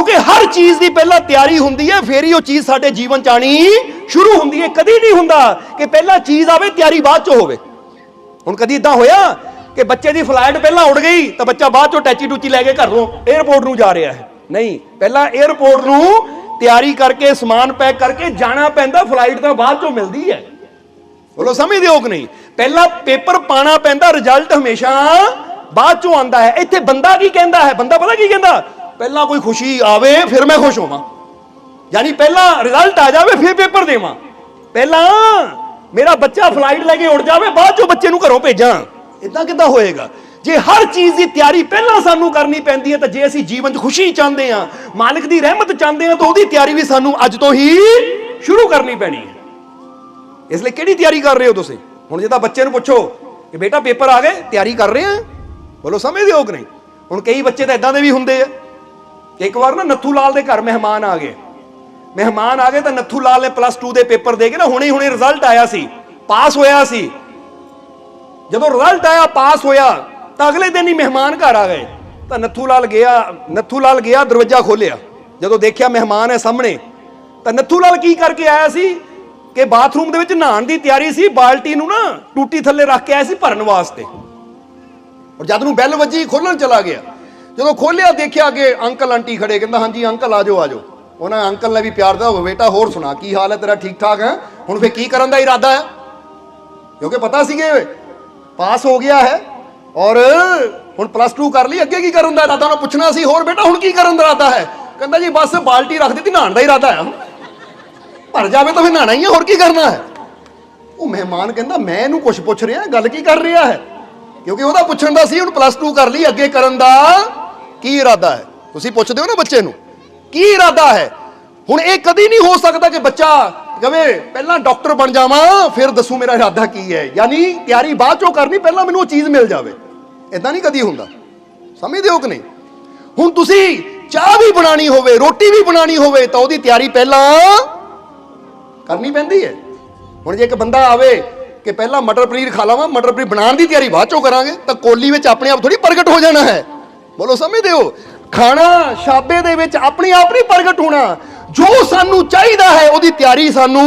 ਕਿਉਂਕਿ ਹਰ ਚੀਜ਼ ਦੀ ਪਹਿਲਾਂ ਤਿਆਰੀ ਹੁੰਦੀ ਹੈ, ਫੇਰ ਹੀ ਉਹ ਚੀਜ਼ ਸਾਡੇ ਜੀਵਨ ਚ ਆਣੀ ਸ਼ੁਰੂ ਹੁੰਦੀ ਹੈ। ਕਦੀ ਨਹੀਂ ਹੁੰਦਾ ਕਿ ਪਹਿਲਾਂ ਚੀਜ਼ ਆਵੇ, ਤਿਆਰੀ ਬਾਅਦ ਚ ਹੋਵੇ। ਹੁਣ ਕਦੀ ਇਦਾਂ ਹੋਇਆ ਕਿ ਬੱਚੇ ਦੀ ਫਲਾਈਟ ਪਹਿਲਾਂ ਉੱਡ ਗਈ, ਤਾਂ ਬੱਚਾ ਬਾਅਦ ਚੋਂ ਟੈਚੀ ਟੂਚੀ ਲੈ ਕੇ ਘਰ ਨੂੰ 에어ਪੋਰਟ ਨੂੰ ਜਾ ਰਿਹਾ ਹੈ। ਨਹੀਂ, ਪਹਿਲਾਂ 에어ਪੋਰਟ ਨੂੰ ਤਿਆਰੀ ਕਰਕੇ, ਸਮਾਨ ਪੈਕ ਕਰਕੇ ਜਾਣਾ ਪੈਂਦਾ, ਫਲਾਈਟ ਤਾਂ ਬਾਅਦ ਚੋਂ ਮਿਲਦੀ ਹੈ। ਬੋਲੋ, ਸਮਝਦੇ ਹੋ ਕਿ ਨਹੀਂ? ਪਹਿਲਾਂ ਪੇਪਰ ਪਾਣਾ ਪੈਂਦਾ ਰਿਜ਼ਲਟ ਹਮੇਸ਼ਾ ਬਾਅਦ ਚੋਂ ਆਉਂਦਾ ਹੈ। ਇੱਥੇ ਬੰਦਾ ਕੀ ਕਹਿੰਦਾ ਹੈ? ਬੰਦਾ ਪਤਾ ਕੀ ਕਹਿੰਦਾ? ਪਹਿਲਾਂ ਕੋਈ ਖੁਸ਼ੀ ਆਵੇ, ਫਿਰ ਮੈਂ ਖੁਸ਼ ਹੋਵਾਂ। ਯਾਨੀ ਪਹਿਲਾਂ ਰਿਜ਼ਲਟ ਆ ਜਾਵੇ, ਫਿਰ ਪੇਪਰ ਦੇਵਾਂ। ਪਹਿਲਾਂ ਮੇਰਾ ਬੱਚਾ ਫਲਾਈਟ ਲੈ ਕੇ ਉੜ ਜਾਵੇ, ਬਾਅਦ ਚੋਂ ਬੱਚੇ ਨੂੰ ਘਰੋਂ ਭੇਜਾਂ। ਇਦਾਂ ਕਿੱਦਾਂ ਹੋਏਗਾ? ਜੇ ਹਰ ਚੀਜ਼ ਦੀ ਤਿਆਰੀ ਪਹਿਲਾਂ ਸਾਨੂੰ ਕਰਨੀ ਪੈਂਦੀ ਹੈ, ਤਾਂ ਜੇ ਅਸੀਂ ਜੀਵਨ 'ਚ ਖੁਸ਼ੀ ਚਾਹੁੰਦੇ ਹਾਂ, ਮਾਲਕ ਦੀ ਰਹਿਮਤ ਚਾਹੁੰਦੇ ਹਾਂ, ਤਾਂ ਉਹਦੀ ਤਿਆਰੀ ਵੀ ਸਾਨੂੰ ਅੱਜ ਤੋਂ ਹੀ ਸ਼ੁਰੂ ਕਰਨੀ ਪੈਣੀ ਹੈ। ਇਸ ਲਈ ਕਿਹੜੀ ਤਿਆਰੀ ਕਰ ਰਹੇ ਹੋ ਤੁਸੀਂ? ਹੁਣ ਜੇ ਤਾਂ ਬੱਚੇ ਨੂੰ ਪੁੱਛੋ ਕਿ ਬੇਟਾ ਪੇਪਰ ਆ ਗਏ, ਤਿਆਰੀ ਕਰ ਰਹੇ ਆ? ਬੋਲੋ, ਸਮਝਦੇ ਹੋ ਕਿ ਨਹੀਂ? ਹੁਣ ਕਈ ਬੱਚੇ ਤਾਂ ਇਦਾਂ ਦੇ ਵੀ ਹੁੰਦੇ ਆ। ਇੱਕ ਵਾਰ ਨਾ ਨੱਥੂ ਲਾਲ ਦੇ ਘਰ ਮਹਿਮਾਨ ਆ ਗਏ। ਮਹਿਮਾਨ ਆ ਗਏ ਤਾਂ ਨੱਥੂ ਲਾਲ ਨੇ ਪਲੱਸ 2 ਦੇ ਪੇਪਰ ਦੇ ਕੇ ਨਾ ਹੁਣੇ ਹੁਣੇ ਰਿਜ਼ਲਟ ਆਇਆ ਸੀ ਪਾਸ ਹੋਇਆ ਸੀ। ਜਦੋਂ ਰਿਜ਼ਲਟ ਆਇਆ ਪਾਸ ਹੋਇਆ, ਤਾਂ ਅਗਲੇ ਦਿਨ ਹੀ ਮਹਿਮਾਨ ਘਰ ਆ ਗਏ। ਤਾਂ ਨੱਥੂ ਲਾਲ ਗਿਆ, ਨੱਥੂ ਲਾਲ ਗਿਆ, ਦਰਵਾਜ਼ਾ ਖੋਲਿਆ ਜਦੋਂ ਦੇਖਿਆ ਮਹਿਮਾਨ ਹੈ ਸਾਹਮਣੇ, ਤਾਂ ਨੱਥੂ ਲਾਲ ਕੀ ਕਰਕੇ ਆਇਆ ਸੀ ਕਿ ਬਾਥਰੂਮ ਦੇ ਵਿੱਚ ਨਹਾਉਣ ਦੀ ਤਿਆਰੀ ਸੀ, ਬਾਲਟੀ ਨੂੰ ਨਾ ਟੂਟੀ ਥੱਲੇ ਰੱਖ ਕੇ ਆਇਆ ਸੀ ਭਰਨ ਵਾਸਤੇ। ਔਰ ਜਦ ਨੂੰ ਬੈਲ ਵੱਜੀ ਖੋਲਣ ਚਲਾ ਗਿਆ। ਜਦੋਂ ਖੋਲਿਆ, ਦੇਖਿਆ ਕਿ ਅੰਕਲ ਆਂਟੀ ਖੜੇ, ਕਹਿੰਦਾ, ਹਾਂਜੀ ਅੰਕਲ ਆਜੋ ਆਜੋ ਉਹਨਾਂ ਅੰਕਲ ਨੇ ਵੀ ਪਿਆਰ ਦਾ ਬੇਟਾ, ਹੋਰ ਸੁਣਾ, ਕੀ ਹਾਲ ਹੈ ਤੇਰਾ, ਠੀਕ ਠਾਕ ਹੈ? ਹੁਣ ਫੇ ਕੀ ਕਰਨ ਦਾ ਇਰਾਦਾ ਹੈ? ਕਿਉਂਕਿ ਪਤਾ ਸੀਗੇ, ਪਾਸ ਹੋ ਗਿਆ ਹੈ ਔਰ ਹੁਣ ਪਲੱਸ 2 ਕਰ ਲਈ, ਅੱਗੇ ਕੀ ਕਰਨ ਦਾ ਇਰਾਦਾ? ਉਹਨੂੰ ਪੁੱਛਣਾ ਸੀ, ਹੋਰ ਬੇਟਾ, ਹੁਣ ਕੀ ਕਰਨ ਦਾ ਇਰਾਦਾ ਹੈ? ਕਹਿੰਦਾ, ਜੀ ਬਸ ਬਾਲਟੀ ਰੱਖ ਦਿੱਤੀ, ਨਹਾਉਣ ਦਾ ਇਰਾਦਾ ਹੈ ਭਰ ਜਾਵੇ ਤਾਂ ਫਿਰ ਨਹਾਣਾ ਹੀ ਹੈ, ਹੋਰ ਕੀ ਕਰਨਾ ਹੈ? ਉਹ ਮਹਿਮਾਨ ਕਹਿੰਦਾ, ਮੈਂ ਇਹਨੂੰ ਕੁਝ ਪੁੱਛ ਰਿਹਾ ਗੱਲ ਕੀ ਕਰ ਰਿਹਾ ਹੈ? ਕਿਉਂਕਿ ਉਹਦਾ ਪੁੱਛਣ ਦਾ ਸੀ ਹੁਣ ਪਲੱਸ 2 ਕਰ ਲਈ, ਅੱਗੇ ਕਰਨ ਦਾ ਕੀ ਇਰਾਦਾ ਹੈ? ਤੁਸੀਂ ਪੁੱਛਦੇ ਹੋ ਨਾ ਬੱਚੇ ਨੂੰ, ਕੀ ਇਰਾਦਾ ਹੈ? ਹੁਣ ਇਹ ਕਦੀ ਨਹੀਂ ਹੋ ਸਕਦਾ ਕਿ ਬੱਚਾ ਕਵੇ, ਪਹਿਲਾਂ ਡਾਕਟਰ ਬਣ ਜਾਵਾਂ, ਫਿਰ ਦੱਸੂ ਮੇਰਾ ਇਰਾਦਾ ਕੀ ਹੈ। ਯਾਨੀ ਤਿਆਰੀ ਬਾਅਦ ਚੋਂ ਕਰਨੀ, ਪਹਿਲਾਂ ਮੈਨੂੰ ਉਹ ਚੀਜ਼ ਮਿਲ ਜਾਵੇ। ਇਦਾਂ ਨਹੀਂ ਕਦੀ ਹੁੰਦਾ। ਸਮਝਦੇ ਹੋ ਕਿ ਨਹੀਂ? ਹੁਣ ਤੁਸੀਂ ਚਾਹ ਵੀ ਬਣਾਣੀ ਹੋਵੇ, ਰੋਟੀ ਵੀ ਬਣਾਣੀ ਹੋਵੇ, ਤਾਂ ਉਹਦੀ ਤਿਆਰੀ ਪਹਿਲਾਂ ਕਰਨੀ ਪੈਂਦੀ ਹੈ। ਹੁਣ ਜੇ ਇੱਕ ਬੰਦਾ ਆਵੇ ਕਿ ਪਹਿਲਾਂ ਮਟਰ ਪਨੀਰ ਖਾ ਲਾਵਾਂ, ਮਟਰ ਪਨੀਰ ਬਣਾਉਣ ਦੀ ਤਿਆਰੀ ਬਾਅਦ ਚੋਂ ਕਰਾਂਗੇ, ਤਾਂ ਕੋਲੀ ਵਿੱਚ ਆਪਣੇ ਆਪ ਥੋੜੀ ਪ੍ਰਗਟ ਹੋ ਜਾਣਾ ਹੈ। ਬੋਲੋ, ਸਮਝਦੇ ਹੋ? ਖਾਣਾ ਛਾਬੇ ਦੇ ਵਿੱਚ ਆਪਣੇ ਆਪ ਨਹੀਂ ਪ੍ਰਗਟ ਹੋਣਾ। ਜੋ ਸਾਨੂੰ ਚਾਹੀਦਾ ਹੈ, ਉਹਦੀ ਤਿਆਰੀ ਸਾਨੂੰ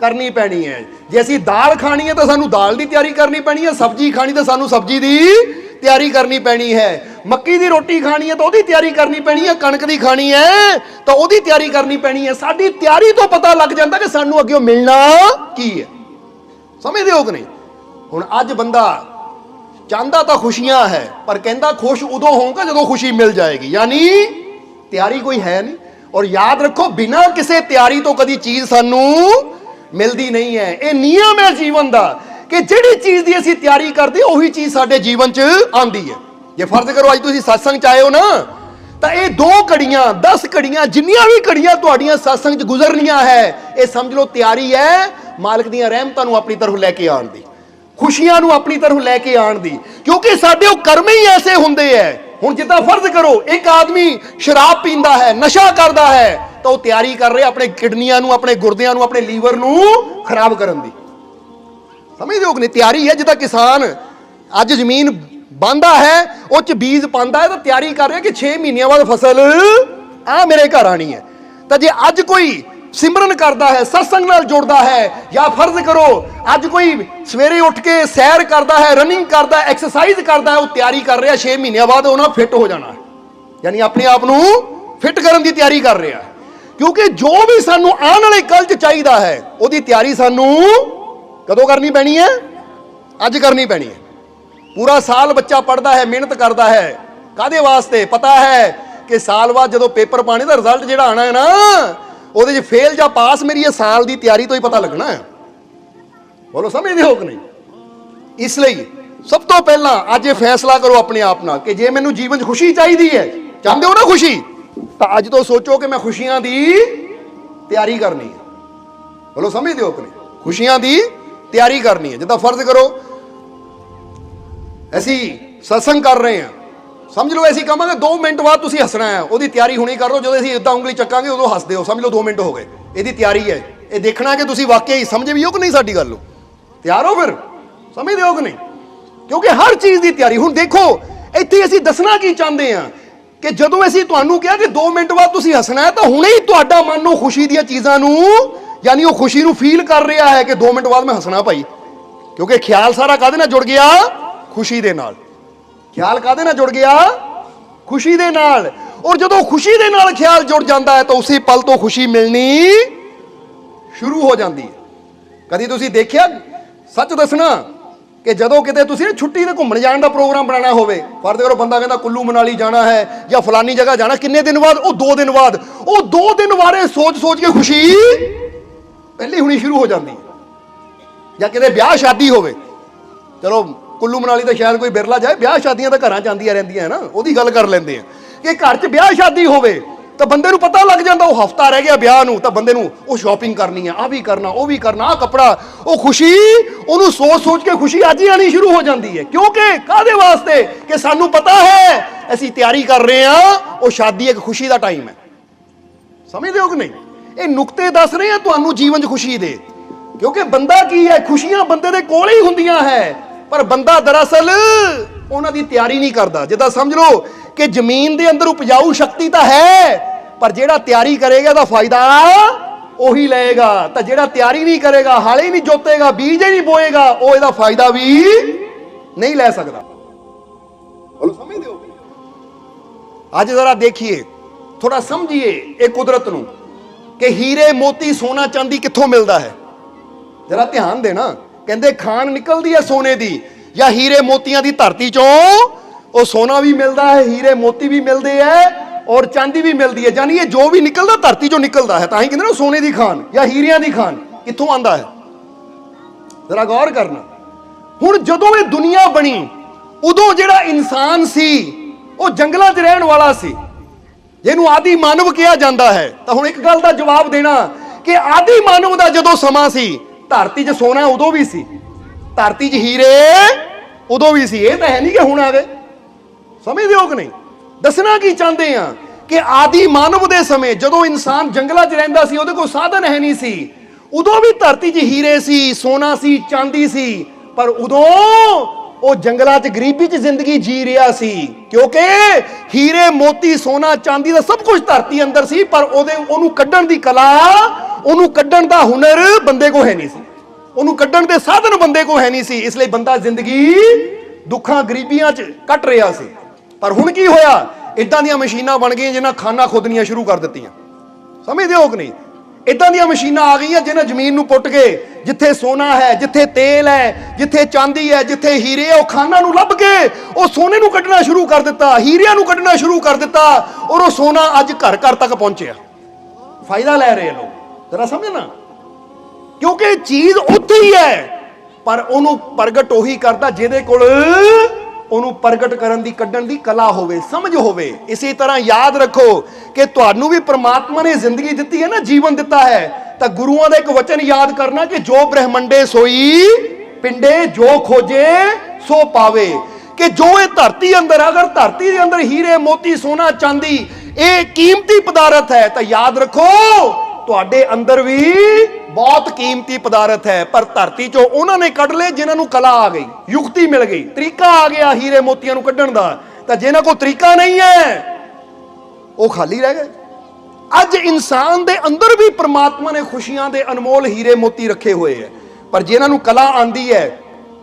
ਕਰਨੀ ਪੈਣੀ ਹੈ। ਜੇ ਅਸੀਂ ਦਾਲ ਖਾਣੀ ਹੈ, ਤਾਂ ਸਾਨੂੰ ਦਾਲ ਦੀ ਤਿਆਰੀ ਕਰਨੀ ਪੈਣੀ ਹੈ। ਸਬਜ਼ੀ ਖਾਣੀ, ਤਾਂ ਸਾਨੂੰ ਸਬਜ਼ੀ ਦੀ ਤਿਆਰੀ ਕਰਨੀ ਪੈਣੀ ਹੈ। ਮੱਕੀ ਦੀ ਰੋਟੀ ਖਾਣੀ ਹੈ, ਤਾਂ ਉਹਦੀ ਤਿਆਰੀ ਕਰਨੀ ਪੈਣੀ ਹੈ। ਕਣਕ ਦੀ ਖਾਣੀ ਹੈ, ਤਾਂ ਉਹਦੀ ਤਿਆਰੀ ਕਰਨੀ ਪੈਣੀ ਹੈ। ਸਾਡੀ ਤਿਆਰੀ ਤੋਂ ਪਤਾ ਲੱਗ ਜਾਂਦਾ ਕਿ ਸਾਨੂੰ ਅੱਗੇ ਮਿਲਣਾ ਕੀ ਹੈ। ਸਮਝਦੇ ਹੋ ਕਿ ਨਹੀਂ? ਹੁਣ ਅੱਜ ਬੰਦਾ ਚਾਹੁੰਦਾ ਤਾਂ ਖੁਸ਼ੀਆਂ ਹੈ, ਪਰ ਕਹਿੰਦਾ ਖੁਸ਼ ਉਦੋਂ ਹੋਊਗਾ ਜਦੋਂ ਖੁਸ਼ੀ ਮਿਲ ਜਾਏਗੀ। ਯਾਨੀ ਤਿਆਰੀ ਕੋਈ ਹੈ ਨਹੀਂ। ਔਰ ਯਾਦ ਰੱਖੋ, ਬਿਨਾਂ ਕਿਸੇ ਤਿਆਰੀ ਤੋਂ ਕਦੀ ਚੀਜ਼ ਸਾਨੂੰ ਮਿਲਦੀ ਨਹੀਂ ਹੈ। ਇਹ ਨਿਯਮ ਹੈ ਜੀਵਨ ਦਾ ਕਿ ਜਿਹੜੀ ਚੀਜ਼ ਦੀ ਅਸੀਂ ਤਿਆਰੀ ਕਰਦੇ, ਉਹੀ ਚੀਜ਼ ਸਾਡੇ ਜੀਵਨ 'ਚ ਆਉਂਦੀ ਹੈ। ਜੇ ਫਰਜ਼ ਕਰੋ ਅੱਜ ਤੁਸੀਂ satsang 'ਚ ਆਏ ਹੋ ਨਾ, ਤਾਂ ਇਹ ਦੋ ਕੜੀਆਂ 10 ਕੜੀਆਂ ਜਿੰਨੀਆਂ ਵੀ ਕੜੀਆਂ ਤੁਹਾਡੀਆਂ satsang 'ਚ ਗੁਜ਼ਰਨੀਆਂ ਹੈ, ਇਹ ਸਮਝ ਲਓ ਤਿਆਰੀ ਹੈ ਮਾਲਕ ਦੀਆਂ ਰਹਿਮਤਾਂ ਨੂੰ ਆਪਣੀ ਤਰਫ ਲੈ ਕੇ ਆਉਣ ਦੀ, ਖੁਸ਼ੀਆਂ ਨੂੰ ਆਪਣੀ ਤਰਫ ਲੈ ਕੇ ਆਉਣ ਦੀ, ਕਿਉਂਕਿ ਸਾਡੇ ਉਹ ਕਰਮ ਹੀ ਐਸੇ ਹੁੰਦੇ ਐ। ਹੁਣ ਜਿੱਦਾਂ ਫਰਜ਼ ਕਰੋ, ਇੱਕ ਆਦਮੀ ਸ਼ਰਾਬ ਪੀਂਦਾ ਹੈ, ਨਸ਼ਾ ਕਰਦਾ ਹੈ, ਤਾਂ ਉਹ ਤਿਆਰੀ ਕਰ ਰਿਹਾ ਆਪਣੇ ਕਿਡਨੀਆਂ ਨੂੰ, ਆਪਣੇ ਗੁਰਦਿਆਂ ਨੂੰ, ਆਪਣੇ ਲੀਵਰ ਨੂੰ ਖਰਾਬ ਕਰਨ ਦੀ। ਸਮਝਦੇ ਹੋ ਕਿ ਨਹੀਂ? ਤਿਆਰੀ ਹੈ ਜਿੱਦਾਂ ਕਿਸਾਨ ਅੱਜ ਜ਼ਮੀਨ ਬੰਦਾ ਹੈ, ਉਹ ਚ ਬੀਜ ਪਾਉਂਦਾ ਹੈ, ਤਾਂ ਤਿਆਰੀ ਕਰ ਰਿਹਾ ਕਿ 6 ਮਹੀਨਿਆਂ ਬਾਅਦ ਫਸਲ ਆ ਮੇਰੇ ਘਰ ਆਣੀ ਹੈ। ਤਾਂ ਜੇ ਅੱਜ ਕੋਈ ਸਿਮਰਨ ਕਰਦਾ ਹੈ, ਸਤਸੰਗ ਨਾਲ ਜੁੜਦਾ ਹੈ। ਜਾਂ ਫਰਜ਼ ਕਰੋ, ਅੱਜ ਕੋਈ ਸਵੇਰੇ ਉੱਠ ਕੇ ਸੈਰ ਕਰਦਾ ਹੈ ਰਨਿੰਗ ਕਰਦਾ ਹੈ ਐਕਸਰਸਾਈਜ਼ ਕਰਦਾ ਹੈ, ਉਹ ਤਿਆਰੀ ਕਰ ਰਿਹਾ 6 ਮਹੀਨਿਆਂ ਬਾਅਦ ਉਹਨਾਂ ਫਿੱਟ ਹੋ ਜਾਣਾ। ਯਾਨੀ ਆਪਣੇ ਆਪ ਨੂੰ ਫਿੱਟ ਕਰਨ ਦੀ ਤਿਆਰੀ ਕਰ ਰਿਹਾ। ਕਿਉਂਕਿ ਜੋ ਵੀ ਸਾਨੂੰ ਆਉਣ ਵਾਲੇ ਕੱਲ 'ਚ ਚਾਹੀਦਾ ਹੈ, ਉਹਦੀ ਤਿਆਰੀ ਸਾਨੂੰ ਕਦੋਂ ਕਰਨੀ ਪੈਣੀ ਹੈ? ਅੱਜ ਕਰਨੀ ਪੈਣੀ ਹੈ। ਪੂਰਾ ਸਾਲ ਬੱਚਾ ਪੜਦਾ ਹੈ, ਮਿਹਨਤ ਕਰਦਾ ਹੈ। ਕਾਦੇ ਵਾਸਤੇ? ਪਤਾ ਹੈ ਕਿ ਸਾਲ ਬਾਅਦ ਜਦੋਂ ਪੇਪਰ ਪਾਣੇ ਦਾ ਰਿਜ਼ਲਟ ਜਿਹੜਾ ਆਣਾ ਹੈ ਨਾ ਉਹਦੇ 'ਚ ਫੇਲ ਜਾਂ ਪਾਸ ਮੇਰੀ ਇਹ ਸਾਲ ਦੀ ਤਿਆਰੀ ਤੋਂ ਹੀ ਪਤਾ ਲੱਗਣਾ ਹੈ। ਬੋਲੋ, ਸਮਝਦੇ ਹੋ ਕਿ ਨਹੀਂ? ਇਸ ਲਈ ਸਭ ਤੋਂ ਪਹਿਲਾਂ ਅੱਜ ਇਹ ਫੈਸਲਾ ਕਰੋ ਆਪਣੇ ਆਪ ਨਾਲ ਕਿ ਜੇ ਮੈਨੂੰ ਜੀਵਨ 'ਚ ਖੁਸ਼ੀ ਚਾਹੀਦੀ ਹੈ, ਚਾਹੁੰਦੇ ਹੋ ਨਾ ਖੁਸ਼ੀ? ਤਾਂ ਅੱਜ ਤੋਂ ਸੋਚੋ ਕਿ ਮੈਂ ਖੁਸ਼ੀਆਂ ਦੀ ਤਿਆਰੀ ਕਰਨੀ ਹੈ। ਬੋਲੋ, ਸਮਝਦੇ ਹੋ ਕਿ ਨਹੀਂ? ਖੁਸ਼ੀਆਂ ਦੀ ਤਿਆਰੀ ਕਰਨੀ ਹੈ। ਜਿੱਦਾਂ ਫਰਜ਼ ਕਰੋ, ਅਸੀਂ ਸਤਸੰਗ ਕਰ ਰਹੇ ਹਾਂ। ਸਮਝ ਲਓ, ਅਸੀਂ ਕਹਾਂਗੇ 2 ਮਿੰਟ ਬਾਅਦ ਤੁਸੀਂ ਹੱਸਣਾ ਹੈ। ਉਹਦੀ ਤਿਆਰੀ ਹੁਣੀ ਕਰ ਲਓ, ਜਦੋਂ ਅਸੀਂ ਇਦਾਂ ਉਂਗਲੀ ਚੱਕਾਂਗੇ, ਉਦੋਂ ਹੱਸਦੇ ਹੋ। ਸਮਝ ਲਓ 2 ਮਿੰਟ ਹੋ ਗਏ। ਇਹਦੀ ਤਿਆਰੀ ਹੈ। ਇਹ ਦੇਖਣਾ ਕਿ ਤੁਸੀਂ ਵਾਕਿਆ ਹੀ ਸਮਝ ਵੀ ਹੋ ਕਿ ਨਹੀਂ ਸਾਡੀ ਗੱਲ? ਨੂੰ ਤਿਆਰ ਹੋ ਫਿਰ? ਸਮਝਦੇ ਹੋ ਕਿ ਨਹੀਂ? ਕਿਉਂਕਿ ਹਰ ਚੀਜ਼ ਦੀ ਤਿਆਰੀ। ਹੁਣ ਦੇਖੋ, ਇੱਥੇ ਅਸੀਂ ਦੱਸਣਾ ਕੀ ਚਾਹੁੰਦੇ ਆ ਕਿ ਜਦੋਂ ਅਸੀਂ ਤੁਹਾਨੂੰ ਕਿਹਾ ਕਿ 2 ਮਿੰਟ ਬਾਅਦ ਤੁਸੀਂ ਹੱਸਣਾ ਹੈ, ਤਾਂ ਹੁਣੇ ਹੀ ਤੁਹਾਡਾ ਮਨ ਉਹ ਖੁਸ਼ੀ ਦੀਆਂ ਚੀਜ਼ਾਂ ਨੂੰ, ਯਾਨੀ ਉਹ ਖੁਸ਼ੀ ਨੂੰ ਫੀਲ ਕਰ ਰਿਹਾ ਹੈ ਕਿ 2 ਮਿੰਟ ਬਾਅਦ ਮੈਂ ਹੱਸਣਾ ਭਾਈ। ਕਿਉਂਕਿ ਖਿਆਲ ਸਾਰਾ ਕਾਹਦੇ ਨਾਲ ਜੁੜ ਗਿਆ? ਖੁਸ਼ੀ ਦੇ ਨਾਲ। ਖਿਆਲ ਕਾਹਦੇ ਨਾਲ ਜੁੜ ਗਿਆ? ਖੁਸ਼ੀ ਦੇ ਨਾਲ। ਔਰ ਜਦੋਂ ਖੁਸ਼ੀ ਦੇ ਨਾਲ ਖਿਆਲ ਜੁੜ ਜਾਂਦਾ ਹੈ, ਤਾਂ ਉਸੇ ਪਲ ਤੋਂ ਖੁਸ਼ੀ ਮਿਲਣੀ ਸ਼ੁਰੂ ਹੋ ਜਾਂਦੀ ਹੈ। ਕਦੀ ਤੁਸੀਂ ਦੇਖਿਆ? ਸੱਚ ਦੱਸਣਾ ਕਿ ਜਦੋਂ ਕਿਤੇ ਤੁਸੀਂ ਨਾ ਛੁੱਟੀ ਤੇ ਘੁੰਮਣ ਜਾਣ ਦਾ ਪ੍ਰੋਗਰਾਮ ਬਣਾਉਣਾ ਹੋਵੇ, ਫਰਜ਼ ਕਰੋ ਬੰਦਾ ਕਹਿੰਦਾ ਕੁੱਲੂ ਮਨਾਲੀ ਜਾਣਾ ਹੈ ਜਾਂ ਫਲਾਨੀ ਜਗ੍ਹਾ ਜਾਣਾ, ਕਿੰਨੇ ਦਿਨ ਬਾਅਦ? ਉਹ 2 ਦਿਨ ਬਾਅਦ। ਉਹ 2 ਦਿਨ ਬਾਰੇ ਸੋਚ-ਸੋਚ ਕੇ ਖੁਸ਼ੀ ਪਹਿਲੇ ਹੁਣੀ ਸ਼ੁਰੂ ਹੋ ਜਾਂਦੀ ਹੈ। ਜਾਂ ਕਿਤੇ ਵਿਆਹ ਸ਼ਾਦੀ ਹੋਵੇ। ਚਲੋ ਕੁੱਲੂ ਮਨਾਲੀ ਤਾਂ ਸ਼ਾਇਦ ਕੋਈ ਬਿਰਲਾ ਜਾਏ, ਵਿਆਹ ਸ਼ਾਦੀਆਂ ਤਾਂ ਘਰਾਂ ਚ ਆਉਂਦੀਆਂ ਰਹਿੰਦੀਆਂ ਨਾ ਉਹਦੀ ਗੱਲ ਕਰ ਲੈਂਦੇ ਆ। ਕਿ ਘਰ 'ਚ ਵਿਆਹ ਸ਼ਾਦੀ ਹੋਵੇ, ਤਾਂ ਬੰਦੇ ਨੂੰ ਪਤਾ ਲੱਗ ਜਾਂਦਾ, ਉਹ ਹਫਤਾ ਰਹਿ ਗਿਆ ਵਿਆਹ ਨੂੰ, ਤਾਂ ਬੰਦੇ ਨੂੰ ਉਹ ਸ਼ਾਪਿੰਗ ਕਰਨੀ ਆ ਆ ਵੀ ਕਰਨਾ, ਉਹ ਵੀ ਕਰਨਾ ਆ ਕੱਪੜਾ, ਉਹ ਖੁਸ਼ੀ, ਉਹਨੂੰ ਸੋਚ-ਸੋਚ ਕੇ ਖੁਸ਼ੀ ਅੱਜ ਹੀ ਆਣੀ ਸ਼ੁਰੂ ਹੋ ਜਾਂਦੀ ਹੈ। ਕਿਉਂਕਿ ਕਾਦੇ ਵਾਸਤੇ? ਕਿ ਸਾਨੂੰ ਪਤਾ ਹੈ, ਅਸੀਂ ਤਿਆਰੀ ਕਰ ਰਹੇ ਹਾਂ ਉਹ ਸ਼ਾਦੀ ਇੱਕ ਖੁਸ਼ੀ ਦਾ ਟਾਈਮ ਹੈ। ਸਮਝਦੇ ਹੋ ਕਿ ਨਹੀਂ? ਇਹ ਨੁਕਤੇ ਦੱਸ ਰਹੇ ਆ, ਤੁਹਾਨੂੰ ਜੀਵਨ 'ਚ ਖੁਸ਼ੀ ਦੇ। ਕਿਉਂਕਿ ਬੰਦਾ ਕੀ ਹੈ? ਖੁਸ਼ੀਆਂ ਬੰਦੇ ਦੇ ਕੋਲ ਹੀ ਹੁੰਦੀਆਂ ਹੈ। ਪਰ ਬੰਦਾ ਦਰਅਸਲ ਉਹਨਾਂ ਦੀ ਤਿਆਰੀ ਨਹੀਂ ਕਰਦਾ। ਜਿੱਦਾਂ ਸਮਝ ਲਓ ਕਿ ਜ਼ਮੀਨ ਦੇ ਅੰਦਰ ਉਪਜਾਊ ਸ਼ਕਤੀ ਤਾਂ ਹੈ, ਪਰ ਜਿਹੜਾ ਤਿਆਰੀ ਕਰੇਗਾ ਦਾ ਫਾਇਦਾ ਉਹੀ ਲਏਗਾ। ਤਾਂ ਜਿਹੜਾ ਤਿਆਰੀ ਨਹੀਂ ਕਰੇਗਾ, ਹਾਲੇ ਹੀ ਨਹੀਂ ਜੋਤੇਗਾ, ਬੀਜ ਹੀ ਨਹੀਂ ਬੋਏਗਾ, ਉਹ ਇਹਦਾ ਫਾਇਦਾ ਵੀ ਨਹੀਂ ਲੈ ਸਕਦਾ। ਬੋਲੋ ਸਮਝਦੇ ਹੋ ਅੱਜ ਜ਼ਰਾ ਦੇਖੀਏ ਥੋੜਾ ਸਮਝੀਏ ਇਹ ਕੁਦਰਤ ਨੂੰ ਕਿ ਹੀਰੇ ਮੋਤੀ ਸੋਨਾ ਚਾਂਦੀ ਕਿੱਥੋਂ ਮਿਲਦਾ ਹੈ? ਜਰਾ ਧਿਆਨ ਦੇਣਾ। ਕਹਿੰਦੇ ਖਾਨ ਨਿਕਲਦੀ ਹੈ ਸੋਨੇ ਦੀ ਜਾਂ ਹੀਰੇ ਮੋਤੀਆਂ ਦੀ ਧਰਤੀ ਚੋਂ? ਉਹ ਸੋਨਾ ਵੀ ਮਿਲਦਾ ਹੈ, ਹੀਰੇ ਮੋਤੀ ਵੀ ਮਿਲਦੇ ਹੈ ਔਰ ਚਾਂਦੀ ਵੀ ਮਿਲਦੀ ਹੈ। ਯਾਨੀ ਇਹ ਜੋ ਵੀ ਨਿਕਲਦਾ, ਧਰਤੀ ਚੋਂ ਨਿਕਲਦਾ ਹੈ। ਤਾਂ ਹੀ ਕਹਿੰਦੇ ਨਾ, ਸੋਨੇ ਦੀ ਖਾਨ ਜਾਂ ਹੀਰਿਆਂ ਦੀ ਖਾਨ ਕਿੱਥੋਂ ਆਂਦਾ ਹੈ? ਜ਼ਰਾ ਗੌਰ ਕਰਨਾ। ਹੁਣ ਜਦੋਂ ਇਹ ਦੁਨੀਆ ਬਣੀ, ਉਦੋਂ ਜਿਹੜਾ ਇਨਸਾਨ ਸੀ, ਉਹ ਜੰਗਲਾਂ 'ਚ ਰਹਿਣ ਵਾਲਾ ਸੀ। ਜਿਹਨੂੰ ਆਦੀ ਮਾਨਵ ਕਿਹਾ ਜਾਂਦਾ ਹੈ। ਤਾਂ ਹੁਣ ਇੱਕ ਗੱਲ ਦਾ ਜਵਾਬ ਦੇਣਾ ਕਿ ਆਦੀ ਮਾਨਵ ਦਾ ਜਦੋਂ ਸਮਾਂ ਸੀ ਧਰਤੀ 'ਚ ਸੋਨਾ ਉਦੋਂ ਵੀ ਸੀ। ਧਰਤੀ 'ਚ ਹੀਰੇ ਉਦੋਂ ਵੀ ਸੀ। ਇਹ ਤਾਂ ਹੈ ਨਹੀਂ ਕਿ ਹੁਣ ਆਵੇ। ਸਮਝਦੇ ਹੋ ਕਿ ਨਹੀਂ? ਦੱਸਣਾ ਕੀ ਚਾਹੁੰਦੇ ਆ ਕਿ ਆਦੀ ਮਾਨਵ ਦੇ ਸਮੇਂ ਜਦੋਂ ਇਨਸਾਨ ਜੰਗਲਾਂ 'ਚ ਰਹਿੰਦਾ ਸੀ, ਉਹਦੇ ਕੋਲ ਸਾਧਨ ਹੈ ਨਹੀਂ ਸੀ। ਉਦੋਂ ਵੀ ਧਰਤੀ 'ਚ ਹੀਰੇ ਸੀ, ਸੋਨਾ ਸੀ, ਚਾਂਦੀ ਸੀ, ਪਰ ਉਦੋਂ ਉਹ ਜੰਗਲਾਂ 'ਚ ਗਰੀਬੀ 'ਚ ਜ਼ਿੰਦਗੀ ਜੀ ਰਿਹਾ ਸੀ, ਕਿਉਂਕਿ ਹੀਰੇ, ਮੋਤੀ, ਸੋਨਾ, ਚਾਂਦੀ ਦਾ ਸਭ ਕੁਝ ਧਰਤੀ ਅੰਦਰ ਸੀ, ਪਰ ਉਹਦੇ, ਉਹਨੂੰ ਕੱਢਣ ਦੀ ਕਲਾ, ਉਹਨੂੰ ਕੱਢਣ ਦਾ ਹੁਨਰ ਬੰਦੇ ਕੋ ਹੈ ਨਹੀਂ ਸੀ। ਉਹਨੂੰ ਕੱਢਣ ਦੇ ਸਾਧਨ ਬੰਦੇ ਕੋ ਹੈ ਨਹੀਂ ਸੀ, ਇਸ ਲਈ ਬੰਦਾ ਜ਼ਿੰਦਗੀ ਦੁੱਖਾਂ, ਗਰੀਬੀਆਂ 'ਚ ਕੱਟ ਰਿਹਾ ਸੀ। ਪਰ ਹੁਣ ਕੀ ਹੋਇਆ? ਇਦਾਂ ਦੀਆਂ ਮਸ਼ੀਨਾਂ ਬਣ ਗਈਆਂ ਜਿਨ੍ਹਾਂ ਖਾਨਾ ਖੋਦਣੀਆਂ ਸ਼ੁਰੂ ਕਰ ਦਿੱਤੀਆਂ। ਸਮਝਦੇ ਹੋ ਕਿ ਨਹੀਂ? ਇਦਾਂ ਦੀਆਂ ਮਸ਼ੀਨਾਂ ਆ ਗਈਆਂ ਜਿਹਨਾਂ ਜ਼ਮੀਨ ਨੂੰ ਪੁੱਟ ਕੇ ਜਿੱਥੇ ਸੋਨਾ ਹੈ, ਜਿੱਥੇ ਤੇਲ ਹੈ, ਜਿੱਥੇ ਚਾਂਦੀ ਹੈ, ਜਿੱਥੇ ਹੀਰੇ ਉਹ ਖਾਨਾਂ ਨੂੰ ਲੱਭ ਕੇ ਉਹ ਸੋਨੇ ਨੂੰ ਕੱਢਣਾ ਸ਼ੁਰੂ ਕਰ ਦਿੱਤਾ, ਹੀਰਿਆਂ ਨੂੰ ਕੱਢਣਾ ਸ਼ੁਰੂ ਕਰ ਦਿੱਤਾ ਔਰ ਉਹ ਸੋਨਾ ਅੱਜ ਘਰ ਘਰ ਤੱਕ ਪਹੁੰਚਿਆ। ਫਾਇਦਾ ਲੈ ਰਹੇ ਲੋਕ, ਜਰਾ ਸਮਝਣਾ ਕਿਉਂਕਿ ਚੀਜ਼ ਉੱਥੇ ਹੀ ਹੈ, ਪਰ ਉਹਨੂੰ ਪ੍ਰਗਟ ਉਹੀ ਕਰਦਾ ਜਿਹਦੇ ਕੋਲ ਉਹਨੂੰ ਪ੍ਰਗਟ ਕਰਨ ਦੀ, ਕੱਢਣ ਦੀ ਕਲਾ ਹੋਵੇ, ਸਮਝ ਹੋਵੇ। ਇਸੇ ਤਰ੍ਹਾਂ ਯਾਦ ਰੱਖੋ ਕਿ ਤੁਹਾਨੂੰ ਵੀ ਪ੍ਰਮਾਤਮਾ ਨੇ ਜ਼ਿੰਦਗੀ ਦਿੱਤੀ ਹੈ ਨਾ, ਜੀਵਨ ਦਿੱਤਾ ਹੈ। ਤਾਂ ਗੁਰੂਆਂ ਦਾ ਇੱਕ ਵਚਨ ਯਾਦ ਕਰਨਾ ਕਿ ਜੋ ਬ੍ਰਹਮੰਡੇ ਸੋਈ, ਪਿੰਡੇ ਜੋ ਖੋਜੇ, ਸੋ ਪਾਵੇ। ਕਿ ਜੋ ਇਹ ਧਰਤੀ ਅੰਦਰ, ਅਗਰ ਧਰਤੀ ਦੇ ਅੰਦਰ ਹੀਰੇ, ਮੋਤੀ, ਸੋਨਾ, ਚਾਂਦੀ, ਇਹ ਕੀਮਤੀ ਪਦਾਰਥ ਹੈ, ਤਾਂ ਯਾਦ ਰੱਖੋ ਤੁਹਾਡੇ ਅੰਦਰ ਵੀ ਬਹੁਤ ਕੀਮਤੀ ਪਦਾਰਥ ਹੈ, ਪਰ ਧਰਤੀ ਚੋਂ ਉਹਨਾਂ ਨੇ ਕੱਢ ਲਏ ਜਿਨ੍ਹਾਂ ਨੂੰ ਕਲਾ ਆ ਗਈ, ਯੁਕਤੀ ਮਿਲ ਗਈ। ਤਰੀਕਾ ਆ ਗਿਆ ਹੀਰੇ ਮੋਤੀਆਂ ਨੂੰ ਕੱਢਣ ਦਾ। ਤਾਂ ਜਿਨ੍ਹਾਂ ਕੋਲ ਤਰੀਕਾ ਨਹੀਂ ਹੈ, ਉਹ ਖਾਲੀ ਰਹਿ ਗਏ। ਅੱਜ ਇਨਸਾਨ ਦੇ ਅੰਦਰ ਵੀ ਪ੍ਰਮਾਤਮਾ ਨੇ ਖੁਸ਼ੀਆਂ ਦੇ ਅਨਮੋਲ ਹੀਰੇ ਮੋਤੀ ਰੱਖੇ ਹੋਏ ਹੈ। ਪਰ ਜਿਨ੍ਹਾਂ ਨੂੰ ਕਲਾ ਆਂਦੀ ਹੈ,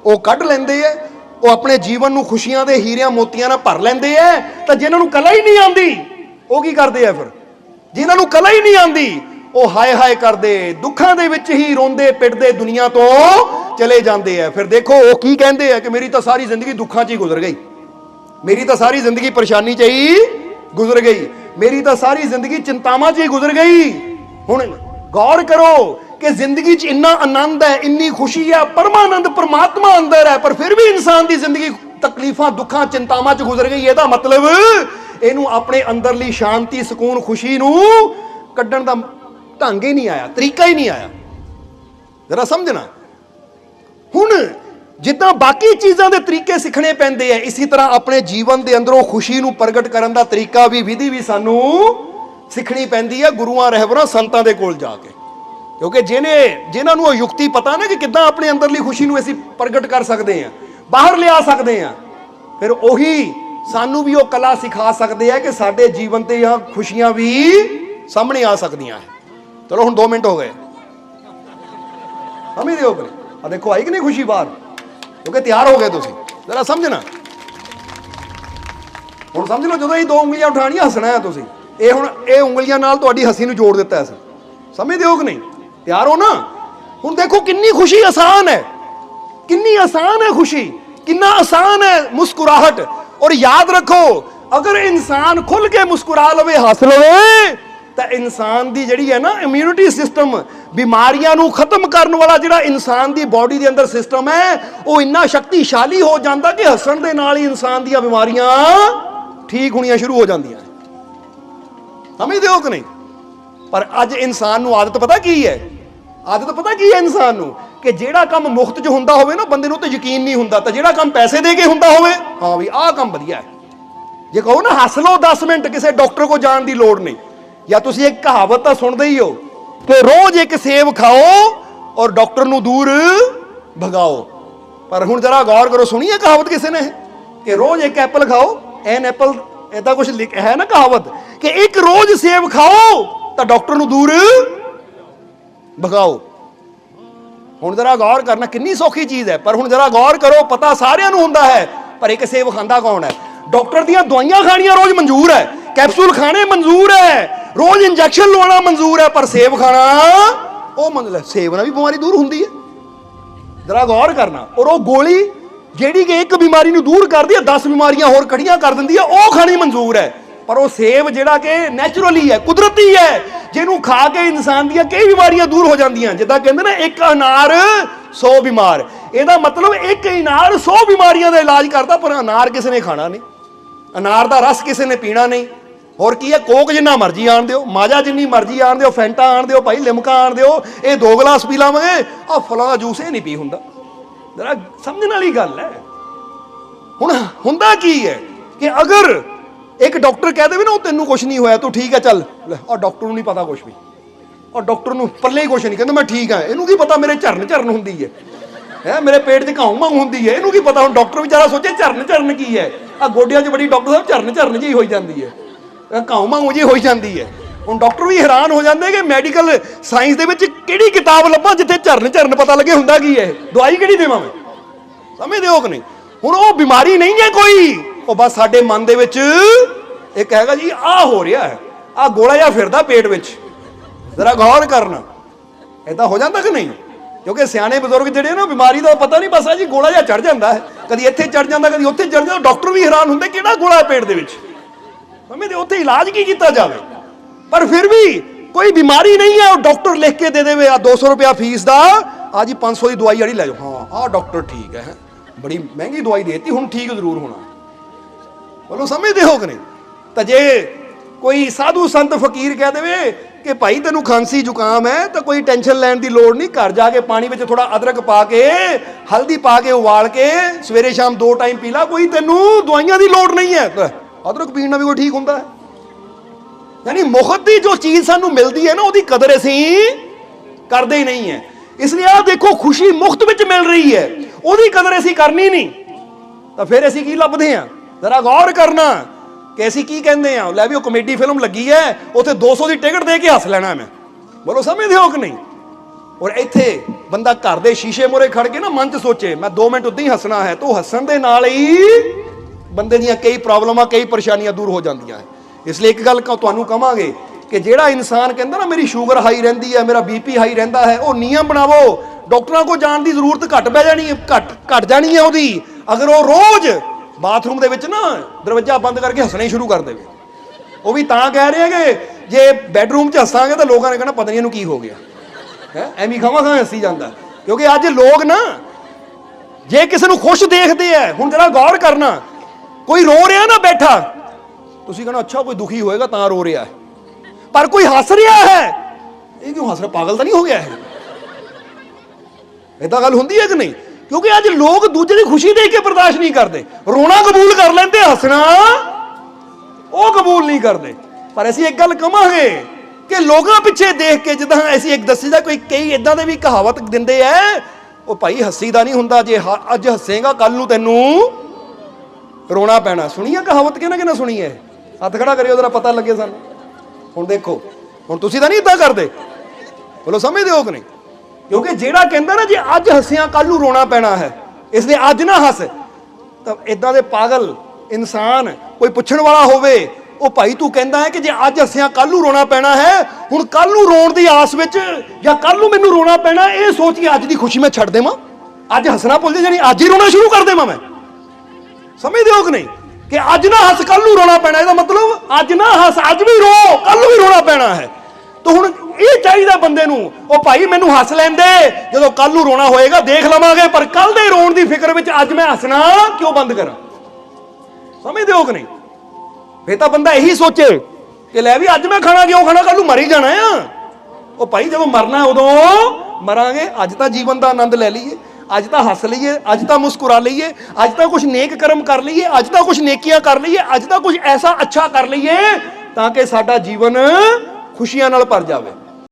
ਉਹ ਕੱਢ ਲੈਂਦੇ ਹੈ। ਉਹ ਆਪਣੇ ਜੀਵਨ ਨੂੰ ਖੁਸ਼ੀਆਂ ਦੇ ਹੀਰਿਆਂ ਮੋਤੀਆਂ ਨਾਲ ਭਰ ਲੈਂਦੇ ਹੈ। ਤਾਂ ਜਿਨ੍ਹਾਂ ਨੂੰ ਕਲਾ ਹੀ ਨਹੀਂ ਆਂਦੀ, ਉਹ ਕੀ ਕਰਦੇ ਆ ਫਿਰ? ਜਿਨ੍ਹਾਂ ਨੂੰ ਕਲਾ ਹੀ ਨਹੀਂ ਆਂਦੀ ਉਹ ਹਾਏ ਹਾਏ ਕਰਦੇ, ਦੁੱਖਾਂ ਦੇ ਵਿੱਚ ਹੀ ਰੋਂਦੇ ਪਿੱਟਦੇ ਦੁਨੀਆ ਤੋਂ ਚਲੇ ਜਾਂਦੇ ਆ। ਫਿਰ ਦੇਖੋ, ਉਹ ਕੀ ਕਹਿੰਦੇ ਆ ਕਿ ਮੇਰੀ ਤਾਂ ਸਾਰੀ ਜ਼ਿੰਦਗੀ ਦੁੱਖਾਂ 'ਚ ਹੀ ਗੁਜ਼ਰ ਗਈ। ਮੇਰੀ ਤਾਂ ਸਾਰੀ ਜ਼ਿੰਦਗੀ ਪਰੇਸ਼ਾਨੀ 'ਚ ਹੀ ਗੁਜ਼ਰ ਗਈ। ਮੇਰੀ ਤਾਂ ਸਾਰੀ ਜ਼ਿੰਦਗੀ ਚਿੰਤਾਵਾਂ 'ਚ ਹੀ ਗੁਜ਼ਰ ਗਈ। ਹੁਣ ਗੌਰ ਕਰੋ ਕਿ ਜ਼ਿੰਦਗੀ 'ਚ ਇੰਨਾ ਆਨੰਦ ਹੈ, ਇੰਨੀ ਖੁਸ਼ੀ ਹੈ, ਪਰਮਾਨੰਦ ਪਰਮਾਤਮਾ ਅੰਦਰ ਹੈ, ਪਰ ਫਿਰ ਵੀ ਇਨਸਾਨ ਦੀ ਜ਼ਿੰਦਗੀ ਤਕਲੀਫਾਂ, ਦੁੱਖਾਂ, ਚਿੰਤਾਵਾਂ 'ਚ ਗੁਜ਼ਰ ਗਈ। ਇਹਦਾ ਮਤਲਬ ਇਹਨੂੰ ਆਪਣੇ ਅੰਦਰਲੀ ਸ਼ਾਂਤੀ, ਸਕੂਨ, ਖੁਸ਼ੀ ਨੂੰ ਕੱਢਣ ਦਾ ਢੰਗ ਹੀ ਨਹੀਂ ਆਇਆ, ਤਰੀਕਾ ਹੀ ਨਹੀਂ ਆਇਆ। ਜ਼ਰਾ ਸਮਝਣਾ। ਹੁਣ ਜਿੱਦਾਂ ਬਾਕੀ ਚੀਜ਼ਾਂ ਦੇ ਤਰੀਕੇ ਸਿੱਖਣੇ ਪੈਂਦੇ ਆ, ਇਸੇ ਤਰ੍ਹਾਂ ਆਪਣੇ ਜੀਵਨ ਦੇ ਅੰਦਰੋਂ ਖੁਸ਼ੀ ਨੂੰ ਪ੍ਰਗਟ ਕਰਨ ਦਾ ਤਰੀਕਾ ਵੀ, ਵਿਧੀ ਵੀ ਸਾਨੂੰ ਸਿੱਖਣੀ ਪੈਂਦੀ ਹੈ ਗੁਰੂਆਂ, ਰਹਿਬਰਾਂ, ਸੰਤਾਂ ਦੇ ਕੋਲ ਜਾ ਕੇ। ਕਿਉਂਕਿ ਜਿਹਨੇ ਜਿਨ੍ਹਾਂ ਨੂੰ ਉਹ ਯੁਕਤੀ ਪਤਾ ਨਾ ਕਿ ਕਿੱਦਾਂ ਆਪਣੇ ਅੰਦਰਲੀ ਖੁਸ਼ੀ ਨੂੰ ਅਸੀਂ ਪ੍ਰਗਟ ਕਰ ਸਕਦੇ ਹਾਂ ਬਾਹਰ ਲਿਆ ਸਕਦੇ ਹਾਂ ਫਿਰ ਉਹੀ ਸਾਨੂੰ ਵੀ ਉਹ ਕਲਾ ਸਿਖਾ ਸਕਦੇ ਆ ਕਿ ਸਾਡੇ ਜੀਵਨ ਤੇ ਆ ਖੁਸ਼ੀਆਂ ਵੀ ਸਾਹਮਣੇ ਆ ਸਕਦੀਆਂ। ਹੈ ਚਲੋ ਹੁਣ 2 ਮਿੰਟ ਹੋ ਗਏ। ਸਮਝਦੇ ਹੋ ਕਿ ਆ ਦੇਖੋ, ਆਈ ਕਿ ਨਹੀਂ ਖੁਸ਼ੀ ਬਾਹਰ? ਕਿਉਂਕਿ ਤਿਆਰ ਹੋ ਗਏ ਤੁਸੀਂ। ਜ਼ਰਾ ਸਮਝਣਾ। ਹੁਣ ਸਮਝ ਲਓ, ਜਦੋਂ ਇਹ ਦੋ ਉਂਗਲੀਆਂ ਉਠਾਣੀਆਂ ਹੱਸਣਾ ਹੈ ਤੁਸੀਂ। ਇਹ ਹੁਣ, ਇਹ ਉਂਗਲੀਆਂ ਨਾਲ ਤੁਹਾਡੀ ਹੱਸੀ ਨੂੰ ਜੋੜ ਦਿੱਤਾ ਹੈ ਸਮਝਦੇ ਹੋ ਕਿ ਨਹੀਂ? ਤਿਆਰ ਹੋ ਨਾ? ਹੁਣ ਦੇਖੋ, ਕਿੰਨੀ ਖੁਸ਼ੀ ਆਸਾਨ ਹੈ। ਕਿੰਨੀ ਆਸਾਨ ਹੈ ਖੁਸ਼ੀ। ਕਿੰਨਾ ਆਸਾਨ ਹੈ ਮੁਸਕਰਾਹਟ। ਔਰ ਯਾਦ ਰੱਖੋ, ਅਗਰ ਇਨਸਾਨ ਖੁੱਲ ਕੇ ਮੁਸਕਰਾ ਲਵੇ, ਹੱਸ ਲਵੇ ਤਾਂ ਇਨਸਾਨ ਦੀ ਜਿਹੜੀ ਹੈ ਨਾ ਇਮਿਊਨਿਟੀ ਸਿਸਟਮ ਬਿਮਾਰੀਆਂ ਨੂੰ ਖਤਮ ਕਰਨ ਵਾਲਾ ਜਿਹੜਾ ਇਨਸਾਨ ਦੀ ਬਾਡੀ ਦੇ ਅੰਦਰ ਸਿਸਟਮ ਹੈ, ਉਹ ਇੰਨਾ ਸ਼ਕਤੀਸ਼ਾਲੀ ਹੋ ਜਾਂਦਾ ਕਿ ਹੱਸਣ ਦੇ ਨਾਲ ਹੀ ਇਨਸਾਨ ਦੀਆਂ ਬਿਮਾਰੀਆਂ ਠੀਕ ਹੋਣੀਆਂ ਸ਼ੁਰੂ ਹੋ ਜਾਂਦੀਆਂ ਸਮਝਦੇ ਹੋ ਕਿ ਨਹੀਂ? ਪਰ ਅੱਜ ਇਨਸਾਨ ਨੂੰ ਆਦਤ ਪਤਾ ਕੀ ਹੈ? ਆਦਤ ਪਤਾ ਕੀ ਹੈ ਇਨਸਾਨ ਨੂੰ? ਕਿ ਜਿਹੜਾ ਕੰਮ ਮੁਫਤ 'ਚ ਹੁੰਦਾ ਹੋਵੇ ਨਾ, ਬੰਦੇ ਨੂੰ ਤੇ ਯਕੀਨ ਨਹੀਂ ਹੁੰਦਾ, ਤਾਂ ਜਿਹੜਾ ਕੰਮ ਪੈਸੇ ਦੇ ਕੇ ਹੁੰਦਾ ਹੋਵੇ, ਹਾਂ ਵੀ ਆਹ ਕੰਮ ਵਧੀਆ ਹੈ। ਜੇ ਕਹੋ ਨਾ, ਹੱਸ ਲਓ 10 ਮਿੰਟ, ਕਿਸੇ ਡਾਕਟਰ ਕੋ ਜਾਣ ਦੀ ਲੋੜ ਨਹੀਂ। ਜਾਂ ਤੁਸੀਂ ਇੱਕ ਕਹਾਵਤ ਤਾਂ ਸੁਣਦੇ ਹੀ ਹੋ ਕਿ ਰੋਜ਼ ਇੱਕ ਸੇਬ ਖਾਓ ਔਰ ਡਾਕਟਰ ਨੂੰ ਦੂਰ ਭਗਾਓ। ਪਰ ਹੁਣ ਜਰਾ ਗੌਰ ਕਰੋ, ਸੁਣੀ ਹੈ ਕਹਾਵਤ ਕਿਸੇ ਨੇ? ਕਿ ਰੋਜ਼ ਇੱਕ ਐਪਲ ਖਾਓ, ਐਨ ਐਪਲ ਇਦਾਂ ਕੁਝ ਲਿਖ ਹੈ ਨਾ ਕਹਾਵਤ? ਕਿ ਇੱਕ ਰੋਜ਼ ਸੇਬ ਖਾਓ ਤਾਂ ਡਾਕਟਰ ਨੂੰ ਦੂਰ ਭਗਾਓ। ਹੁਣ ਜਰਾ ਗੌਰ ਕਰਨਾ, ਕਿੰਨੀ ਸੌਖੀ ਚੀਜ਼ ਹੈ। ਪਰ ਹੁਣ ਜਰਾ ਗੌਰ ਕਰੋ, ਪਤਾ ਸਾਰਿਆਂ ਨੂੰ ਹੁੰਦਾ ਹੈ, ਪਰ ਇੱਕ ਸੇਬ ਖਾਂਦਾ ਕੌਣ ਹੈ? ਡਾਕਟਰ ਦੀਆਂ ਦਵਾਈਆਂ ਖਾਣੀਆਂ ਰੋਜ਼ ਮਨਜ਼ੂਰ ਹੈ, ਕੈਪਸੂਲ ਖਾਣੇ ਮਨਜ਼ੂਰ ਹੈ। ਰੋਜ਼ ਇੰਜੈਕਸ਼ਨ ਲਵਾਉਣਾ ਮਨਜ਼ੂਰ ਹੈ, ਪਰ ਸੇਬ ਖਾਣਾ, ਉਹ ਮਤਲਬ ਸੇਬ ਨਾਲ ਵੀ ਬਿਮਾਰੀ ਦੂਰ ਹੁੰਦੀ ਹੈ। ਜਰਾ ਗੌਰ ਕਰਨਾ। ਔਰ ਉਹ ਗੋਲੀ ਜਿਹੜੀ ਕਿ ਇੱਕ ਬਿਮਾਰੀ ਨੂੰ ਦੂਰ ਕਰਦੀ ਹੈ 10 ਬਿਮਾਰੀਆਂ ਹੋਰ ਇਕੱਠੀਆਂ ਕਰ ਦਿੰਦੀ ਹੈ, ਉਹ ਖਾਣੀ ਮਨਜ਼ੂਰ ਹੈ। ਪਰ ਉਹ ਸੇਬ ਜਿਹੜਾ ਕਿ ਨੈਚੁਰਲੀ ਹੈ, ਕੁਦਰਤੀ ਹੈ, ਜਿਹਨੂੰ ਖਾ ਕੇ ਇਨਸਾਨ ਦੀਆਂ ਕਈ ਬਿਮਾਰੀਆਂ ਦੂਰ ਹੋ ਜਾਂਦੀਆਂ। ਜਿੱਦਾਂ ਕਹਿੰਦੇ ਨਾ, ਇੱਕ ਅਨਾਰ 100 ਬਿਮਾਰ। ਇਹਦਾ ਮਤਲਬ ਇੱਕ ਅਨਾਰ 100 ਬਿਮਾਰੀਆਂ ਦਾ ਇਲਾਜ ਕਰਦਾ, ਪਰ ਅਨਾਰ ਕਿਸੇ ਨੇ ਖਾਣਾ ਨਹੀਂ। ਅਨਾਰ ਦਾ ਰਸ ਕਿਸੇ ਨੇ ਪੀਣਾ ਨਹੀਂ। ਹੋਰ ਕੀ ਹੈ? ਕੋਕ ਜਿੰਨਾ ਮਰਜ਼ੀ ਆਣ ਦਿਓ ਮਾਜਾ ਜਿੰਨੀ ਮਰਜ਼ੀ ਆਣ ਦਿਓ, ਫੈਂਟਾ ਆਣ ਦਿਓ, ਭਾਈ ਲਿਮਕਾ ਆਣ ਦਿਓ, ਇਹ ਦੋ ਗਲਾਸ ਪੀ ਲਾਵਾਂਗੇ ਆ ਫਲਾਂ ਦਾ ਜੂਸ ਇਹ ਨਹੀਂ ਪੀ ਹੁੰਦਾ। ਜਰਾ ਸਮਝਣ ਵਾਲੀ ਗੱਲ ਹੈ। ਹੁਣ ਹੁੰਦਾ ਕੀ ਹੈ ਕਿ ਅਗਰ ਇੱਕ ਡਾਕਟਰ ਕਹਿ ਦੇਵੇ ਨਾ, ਉਹ ਤੈਨੂੰ ਕੁਝ ਨਹੀਂ ਹੋਇਆ, ਤੂੰ ਠੀਕ ਹੈ, ਚੱਲ। ਔਰ ਡਾਕਟਰ ਨੂੰ ਨਹੀਂ ਪਤਾ ਕੁਝ ਵੀ। ਔਰ ਡਾਕਟਰ ਨੂੰ ਪੱਲੇ ਹੀ ਕੁਝ ਨਹੀਂ ਕਹਿੰਦਾ, ਮੈਂ ਠੀਕ ਹਾਂ। ਇਹਨੂੰ ਕੀ ਪਤਾ ਮੇਰੇ ਝਰਨ ਝਰਨ ਹੁੰਦੀ ਹੈ? ਹੈ, ਮੇਰੇ ਪੇਟ 'ਚ ਘਾਉ ਮੰਗ ਹੁੰਦੀ ਹੈ। ਇਹਨੂੰ ਕੀ ਪਤਾ ਹੁਣ ਡਾਕਟਰ ਵਿਚਾਰਾ ਸੋਚੇ ਝਰਨ ਝਰਨ ਕੀ ਹੈ? ਆ ਗੋਡਿਆਂ 'ਚ ਬੜੀ ਡਾਕਟਰ ਸਾਹਿਬ ਝਰਨ ਝਰਨ ਜੀ ਹੋਈ ਜਾਂਦੀ ਹੈ। ਘਾਉ ਮੰਗ ਜੀ ਹੋਈ ਜਾਂਦੀ ਹੈ। ਹੁਣ ਡਾਕਟਰ ਵੀ ਹੈਰਾਨ ਹੋ ਜਾਂਦੇ ਕਿ ਮੈਡੀਕਲ ਸਾਇੰਸ ਦੇ ਵਿੱਚ ਕਿਹੜੀ ਕਿਤਾਬ ਲੱਭਾਂ ਜਿੱਥੇ ਝਰਨ ਝਰਨ ਪਤਾ ਲੱਗੇ ਹੁੰਦਾ ਕੀ ਹੈ ਦਵਾਈ ਕਿਹੜੀ ਦੇਵਾਂ ਮੈਂ? ਸਮਝਦੇ ਹੋ ਕਿ ਨਹੀਂ? ਹੁਣ ਉਹ ਬਿਮਾਰੀ ਨਹੀਂ ਹੈ ਕੋਈ। ਉਹ ਬਸ ਸਾਡੇ ਮਨ ਦੇ ਵਿੱਚ ਇੱਕ ਹੈਗਾ ਜੀ ਆ ਹੋ ਰਿਹਾ ਹੈ। ਆ ਗੋਲਾ ਜਿਹਾ ਫਿਰਦਾ ਪੇਟ ਵਿੱਚ। ਜ਼ਰਾ ਗੌਰ ਕਰਨਾ। ਇਦਾਂ ਹੋ ਜਾਂਦਾ ਕਿ ਨਹੀਂ? ਕਿਉਂਕਿ ਸਿਆਣੇ ਬਜ਼ੁਰਗ ਜਿਹੜੇ ਨਾ, ਬਿਮਾਰੀ ਦਾ ਪਤਾ ਨਹੀਂ ਬਸ ਆ ਜੀ, ਗੋਲਾ ਜਿਹਾ ਚੜ ਜਾਂਦਾ ਹੈ। ਕਦੀ ਇੱਥੇ ਚੜ ਜਾਂਦਾ, ਕਦੀ ਉੱਥੇ ਚੜ ਜਾਂਦਾ। ਡਾਕਟਰ ਵੀ ਹੈਰਾਨ ਹੁੰਦੇ, ਕਿਹੜਾ ਗੋਲਾ ਹੈ ਪੇਟ ਦੇ ਵਿੱਚ? ਸਮਝਦੇ ਉੱਥੇ ਇਲਾਜ ਕੀ ਕੀਤਾ ਜਾਵੇ? ਪਰ ਫਿਰ ਵੀ ਕੋਈ ਬਿਮਾਰੀ ਨਹੀਂ ਹੈ, ਉਹ ਡਾਕਟਰ ਲਿਖ ਕੇ ਦੇ ਦੇਵੇ ਆ 200 ਰੁਪਿਆ ਫੀਸ ਦਾ ਆ ਜੀ 500 ਦੀ ਦਵਾਈ ਵਾਲੀ ਲੈ ਜਾਓ। ਹਾਂ ਆ ਡਾਕਟਰ ਠੀਕ ਹੈ ਬੜੀ ਮਹਿੰਗੀ ਦਵਾਈ ਦੇਤੀ, ਹੁਣ ਠੀਕ ਜ਼ਰੂਰ ਹੋਣਾ। ਬੋਲੋ ਸਮਝਦੇ ਹੋ ਕਿ ਨਹੀਂ? ਤਾਂ ਜੇ ਕੋਈ ਸਾਧੂ ਸੰਤ ਫਕੀਰ ਕਹਿ ਦੇਵੇ ਕਿ ਭਾਈ ਤੈਨੂੰ ਖਾਂਸੀ ਜ਼ੁਕਾਮ ਹੈ, ਤਾਂ ਕੋਈ ਟੈਨਸ਼ਨ ਲੈਣ ਦੀ ਲੋੜ ਨਹੀਂ, ਘਰ ਜਾ ਕੇ ਪਾਣੀ ਵਿੱਚ ਥੋੜਾ ਅਦਰਕ ਪਾ ਕੇ, ਹਲਦੀ ਪਾ ਕੇ ਉਬਾਲ ਕੇ ਸਵੇਰੇ ਸ਼ਾਮ ਦੋ ਟਾਈਮ ਪੀ ਲਾ, ਕੋਈ ਤੈਨੂੰ ਦਵਾਈਆਂ ਦੀ ਲੋੜ ਨਹੀਂ ਹੈ। ਅਦਰਕ ਪੀਣ ਨਾਲ ਵੀ ਕੋਈ ਠੀਕ ਹੁੰਦਾ ਹੈ? ਯਾਨੀ ਮੁਖਤ ਦੀ ਜੋ ਚੀਜ਼ ਸਾਨੂੰ ਮਿਲਦੀ ਹੈ ਨਾ, ਉਹਦੀ ਕਦਰ ਅਸੀਂ ਕਰਦੇ ਹੀ ਨਹੀਂ ਹੈ। ਇਸ ਲਈ ਆਹ ਦੇਖੋ, ਖੁਸ਼ੀ ਮੁਫਤ ਵਿੱਚ ਮਿਲ ਰਹੀ ਹੈ। ਉਹਦੀ ਕਦਰ ਅਸੀਂ ਕਰਨੀ ਨਹੀਂ। ਤਾਂ ਫਿਰ ਅਸੀਂ ਕੀ ਲੱਭਦੇ ਹਾਂ? ਜ਼ਰਾ ਗੌਰ ਕਰਨਾ ਕਿ ਅਸੀਂ ਕੀ ਕਹਿੰਦੇ ਆ ਲੈ ਵੀ ਉਹ ਕਮੇਡੀ ਫਿਲਮ ਲੱਗੀ ਹੈ, ਉੱਥੇ 200 ਦੀ ਟਿਕਟ ਦੇ ਕੇ ਹੱਸ ਲੈਣਾ ਮੈਂ। ਬੋਲੋ, ਸਮਝਦੇ ਹੋ ਕਿ ਨਹੀਂ? ਔਰ ਇੱਥੇ ਬੰਦਾ ਘਰ ਦੇ ਸ਼ੀਸ਼ੇ ਮੂਹਰੇ ਖੜ ਕੇ ਨਾ ਮਨ 'ਚ ਸੋਚੇ, ਮੈਂ 2 ਮਿੰਟ ਉਦਾਂ ਹੀ ਹੱਸਣਾ ਹੈ, ਤੋ ਹੱਸਣ ਦੇ ਨਾਲ ਹੀ ਬੰਦੇ ਦੀਆਂ ਕਈ ਪ੍ਰੋਬਲਮਾਂ, ਕਈ ਪਰੇਸ਼ਾਨੀਆਂ ਦੂਰ ਹੋ ਜਾਂਦੀਆਂ ਹੈ। ਇਸ ਲਈ ਇੱਕ ਗੱਲ ਕ- ਤੁਹਾਨੂੰ ਕਵਾਂਗੇ ਕਿ ਜਿਹੜਾ ਇਨਸਾਨ ਕਹਿੰਦਾ ਨਾ, ਮੇਰੀ ਸ਼ੂਗਰ ਹਾਈ ਰਹਿੰਦੀ ਹੈ, ਮੇਰਾ ਬੀਪੀ ਹਾਈ ਰਹਿੰਦਾ ਹੈ, ਉਹ ਨਿਯਮ ਬਣਾਵੋ। ਡਾਕਟਰਾਂ ਕੋਲ ਜਾਣ ਦੀ ਜ਼ਰੂਰਤ ਘਟ ਪੈ ਜਾਣੀ ਹੈ, ਘਟ ਘਟ ਜਾਣੀ ਹੈ ਉਹਦੀ। ਅਗਰ ਉਹ ਰੋਜ਼ ਬਾਥਰੂਮ ਦੇ ਵਿੱਚ ਨਾ ਦਰਵਾਜ਼ਾ ਬੰਦ ਕਰਕੇ ਹੱਸਣਾ ਹੀ ਸ਼ੁਰੂ ਕਰ ਦੇਵੇ। ਉਹ ਵੀ ਤਾਂ ਕਹਿ ਰਹੇ ਹੈਗੇ, ਜੇ ਬੈੱਡਰੂਮ 'ਚ ਹੱਸਾਂਗੇ ਤਾਂ ਲੋਕਾਂ ਨੇ ਕਹਿਣਾ, ਪਤਾ ਨਹੀਂ ਇਹਨੂੰ ਕੀ ਹੋ ਗਿਆ। ਹੈ? ਐਵੇਂ ਖਾਵਾਂ ਖਾਂ ਹੱਸੀ ਜਾਂਦਾ। ਕਿਉਂਕਿ ਅੱਜ ਲੋਕ ਨਾ, ਜੇ ਕਿਸੇ ਨੂੰ ਖੁਸ਼ ਦੇਖਦੇ ਆ, ਹੁਣ ਜਰਾ ਗੌਰ ਕਰਨਾ ਕੋਈ ਰੋ ਰਿਹਾ ਨਾ ਬੈਠਾ। ਤੁਸੀਂ ਕਹਣਾ, ਅੱਛਾ, ਕੋਈ ਦੁਖੀ ਹੋਏਗਾ ਤਾਂ ਰੋ ਰਿਹਾ ਹੈ। ਪਰ ਕੋਈ ਹੱਸ ਰਿਹਾ ਹੈ। ਇਹ ਕਿਉਂ ਹੱਸ ਰਿਹਾ? ਪਾਗਲ ਤਾਂ ਨਹੀਂ ਹੋ ਗਿਆ ਹੈ ਇਦਾਂ ਗੱਲ ਹੁੰਦੀ ਹੈ ਕਿ ਨਹੀਂ? ਕਿਉਂਕਿ ਅੱਜ ਲੋਕ ਦੂਜੇ ਦੀ ਖੁਸ਼ੀ ਦੇਖ ਕੇ ਬਰਦਾਸ਼ਤ ਨਹੀਂ ਕਰਦੇ। ਰੋਣਾ ਕਬੂਲ ਕਰ ਲੈਂਦੇ, ਹੱਸਣਾ ਉਹ ਕਬੂਲ ਨਹੀਂ ਕਰਦੇ। ਪਰ ਅਸੀਂ ਇੱਕ ਗੱਲ ਕਵਾਂਗੇ ਕਿ ਲੋਕਾਂ ਪਿੱਛੇ ਦੇਖ ਕੇ ਜਿੱਦਾਂ ਅਸੀਂ ਇੱਕ ਦੱਸੀ ਦਾ ਕੋਈ ਕਈ ਇਦਾਂ ਦੇ ਵੀ ਕਹਾਵਤ ਦਿੰਦੇ ਐ ਉਹ ਭਾਈ ਹੱਸੀ ਦਾ ਨਹੀਂ ਹੁੰਦਾ, ਜੇ ਅੱਜ ਹੱਸੇਗਾ ਕੱਲ ਨੂੰ ਤੈਨੂੰ ਰੋਣਾ ਪੈਣਾ। ਸੁਣੀ ਆ ਕਹਾਵਤ ਕਿਹਨਾਂ ਕਿਹਨਾਂ ਸੁਣੀ ਹੈ ਹੱਥ ਖੜਾ ਕਰਿਓ, ਜਰਾ ਪਤਾ ਲੱਗੇ ਸਾਨੂੰ। ਹੁਣ ਦੇਖੋ, ਹੁਣ ਤੁਸੀਂ ਤਾਂ ਨਹੀਂ ਇਦਾਂ ਕਰਦੇ। ਬੋਲੋ, ਸਮਝਦੇ ਹੋ ਕਿ ਨਹੀਂ? ਕਿਉਂਕਿ ਜਿਹੜਾ ਕਹਿੰਦਾ ਨਾ, ਜੇ ਅੱਜ ਹੱਸਿਆ ਕੱਲ ਨੂੰ ਰੋਣਾ ਪੈਣਾ ਹੈ, ਇਸ ਲਈ ਅੱਜ ਨਾ ਹੱਸ, ਤਾਂ ਇਦਾਂ ਦੇ ਪਾਗਲ ਇਨਸਾਨ ਕੋਈ ਪੁੱਛਣ ਵਾਲਾ ਹੋਵੇ, ਉਹ ਭਾਈ ਤੂੰ ਕਹਿੰਦਾ ਹੈ ਕਿ ਜੇ ਅੱਜ ਹੱਸਿਆ ਕੱਲ ਨੂੰ ਰੋਣਾ ਪੈਣਾ ਹੈ, ਹੁਣ ਕੱਲ ਨੂੰ ਰੋਣ ਦੀ ਆਸ ਵਿੱਚ ਜਾਂ ਕੱਲ ਨੂੰ ਮੈਨੂੰ ਰੋਣਾ ਪੈਣਾ, ਇਹ ਸੋਚ ਕੇ ਅੱਜ ਦੀ ਖੁਸ਼ੀ ਮੈਂ ਛੱਡ ਦੇਵਾਂ? ਅੱਜ ਹੱਸਣਾ ਭੁੱਲ ਜਾ ਜਾਣੀ, ਅੱਜ ਹੀ ਰੋਣਾ ਸ਼ੁਰੂ ਕਰ ਦੇਵਾਂ ਮੈਂ। ਸਮਝਦੇ ਹੋ ਕਿ ਨਹੀਂ? ਕਿ ਅੱਜ ਨਾ ਹੱਸ ਕੱਲ ਨੂੰ ਰੋਣਾ ਪੈਣਾ, ਇਹਦਾ ਮਤਲਬ ਅੱਜ ਨਾ ਹੱਸ, ਅੱਜ ਵੀ ਰੋ ਕੱਲ ਨੂੰ ਵੀ ਰੋਣਾ ਪੈਣਾ ਹੈ। ਤਾਂ ਹੁਣ ਇਹ ਚਾਹੀਦਾ ਬੰਦੇ ਨੂੰ, ਉਹ ਭਾਈ ਮੈਨੂੰ ਹੱਸ ਲੈਂਦੇ ਜਦੋਂ ਕੱਲ ਨੂੰ ਰੋਣਾ ਹੋਏਗਾ, ਦੇਖ ਲਵਾਂਗੇ, ਪਰ ਕੱਲ ਦੇ ਰੋਣ ਦੀ ਫਿਕਰ ਵਿੱਚ ਅੱਜ ਮੈਂ ਹੱਸਣਾ ਕਿਉਂ ਬੰਦ ਕਰਾਂ? ਸਮਝਦੇ ਹੋ ਕਿ ਨਹੀਂ? ਫੇ ਤਾਂ ਬੰਦਾ ਇਹੀ ਸੋਚੇ ਕਿ ਲੈ ਵੀ ਅੱਜ ਮੈਂ ਖਾਣਾ ਕਿਉਂ ਖਾਣਾ ਕੱਲ ਨੂੰ ਮਰ ਹੀ ਜਾਣਾ ਆ। ਉਹ ਭਾਈ ਜਦੋਂ ਮਰਨਾ ਉਦੋਂ ਮਰਾਂਗੇ, ਅੱਜ ਤਾਂ ਜੀਵਨ ਦਾ ਆਨੰਦ ਲੈ ਲਈਏ। ਅੱਜ ਤਾਂ ਹੱਸ ਲਈਏ, ਅੱਜ ਤਾਂ ਮੁਸਕਰਾ ਲਈਏ, ਅੱਜ ਤਾਂ ਕੁਝ ਨੇਕ ਕਰਮ ਕਰ ਲਈਏ, ਅੱਜ ਤਾਂ ਕੁਝ ਨੇਕੀਆਂ ਕਰ ਲਈਏ, ਅੱਜ ਤਾਂ ਕੁਝ ਐਸਾ ਅੱਛਾ ਕਰ ਲਈਏ ਤਾਂ ਕਿ ਸਾਡਾ ਜੀਵਨ ਖੁਸ਼ੀਆਂ ਨਾਲ ਭਰ ਜਾਵੇ।